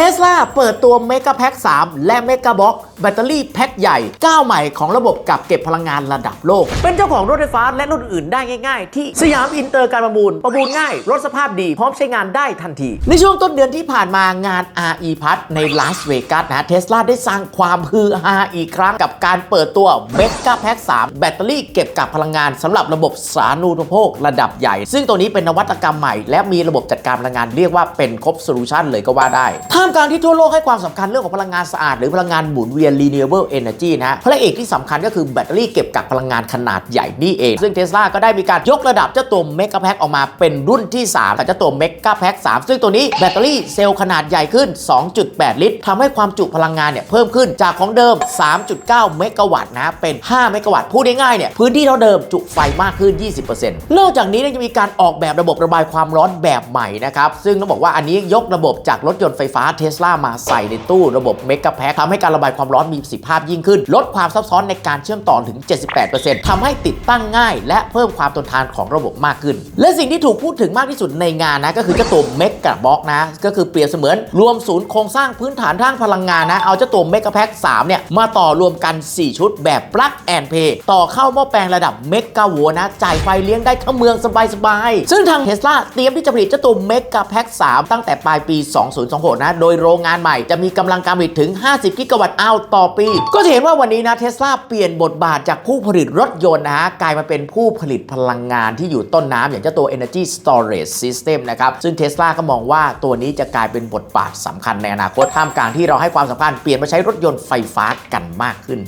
เทสลาเปิดตัว m e g a p a c 3และ m e g a b o x แบตเตอรี่แพ็คใหญ่ก้าวใหม่ของระบบกับเก็บพลังงานระดับโลก เป็นเจ้าของรถไฟฟ้าและรุ่นอื่นได้ง่าย ๆ ที่สยามอินเตอร์การประมูล ประมูลง่าย รถสภาพดี พร้อมใช้งานได้ทันที ในช่วงต้นเดือนที่ผ่านมางาน RE p a s ในลาสเวกัสนะเทสลาได้สร้างความฮือฮาอีกครั้งกับการเปิดตัว m e g a p a c 3แบตเตอรี่เก็บกักพลังงานสำหรับระบบสาธารณูปโภคระดับใหญ่ ซึ่งตัวนี้เป็นนวัตกรรมใหม่ และมีระบบจัดการพลังงานเรียกว่าเป็นครบโซลูชันเลยก็ว่าได้ท่ามกลางที่ทั่วโลกให้ความสำคัญเรื่องของพลังงานสะอาดหรือพลังงานหมุนเวียน renewable energy นะฮะพระเอกที่สำคัญก็คือแบตเตอรี่เก็บกักพลังงานขนาดใหญ่นี่เอง ซึ่งเทสลาก็ได้มีการยกระดับเจ้าตัว Mega Pack ออกมาเป็นรุ่นที่3กับเจ้าตัว Mega Pack 3ซึ่งตัวนี้แบตเตอรี่เซลล์ขนาดใหญ่ขึ้น 2.8 ลิตรทำให้ความจุพลังงานเนี่ยเพิ่มขึ้นจากของเดิม 3.9 เมกะวัตต์นะเป็น 5 เมกะวัตต์พูดง่ายๆเนี่ยพื้นที่เท่าเดิมจุไฟมากขึ้น 20%นอกจากนี้ยังมีการออกแบบระบบระบายความร้อนแบบใหม่นะครับซึ่งต้องบอกว่าอันนี้ยกระบบจากรถยนต์ไฟฟ้าเทสลามาใส่ในตู้ระบบ Mega Pack ทำให้การระบายความร้อนมีประสิทธิภาพยิ่งขึ้น ลดความซับซ้อนในการเชื่อมต่อถึง 78%ทำให้ติดตั้งง่าย และเพิ่มความทนทานของระบบมากขึ้น และสิ่งที่ถูกพูดถึงมากที่สุดในงานนะก็คือเจ้าตัว Mega Box นะ ก็คือเปรียบเสมือนรวมศูนย์โครงสร้างพื้นฐานทางพลังงานนะ เอาเจ้าตัว Mega Pack 3เนี่ยมาต่อรวมกัน 4 ชุดแบบ Plug and Play ต่อเข้าหม้อแปลงระดับเมกะโวล์นะ จ่ายไฟเลี้ยงได้ทั้งเมืองสบายๆ ซึ่งทาง Tesla เตรียมที่จะผลิตเจ้าตัว Mega Pack 3ตั้งแต่ปลายปี 2026 นะ โดยโรงงานใหม่จะมีกำลังการผลิตถึง 50 กิกะวัตต์อัลต่อปี ก็จะเห็นว่าวันนี้นะเทสลาเปลี่ยนบทบาทจากผู้ผลิตรถยนต์นะฮะกลายมาเป็นผู้ผลิตพลังงานที่อยู่ต้นน้ำอย่างเจ้าตัว Energy Storage System นะครับ ซึ่งเทสลาก็มองว่าตัวนี้จะกลายเป็นบทบาทสำคัญในอนาคตท่ามกลางที่เราให้ความสำคัญเปลี่ยนมาใช้รถยนต์ไฟฟ้ากันมากขึ้น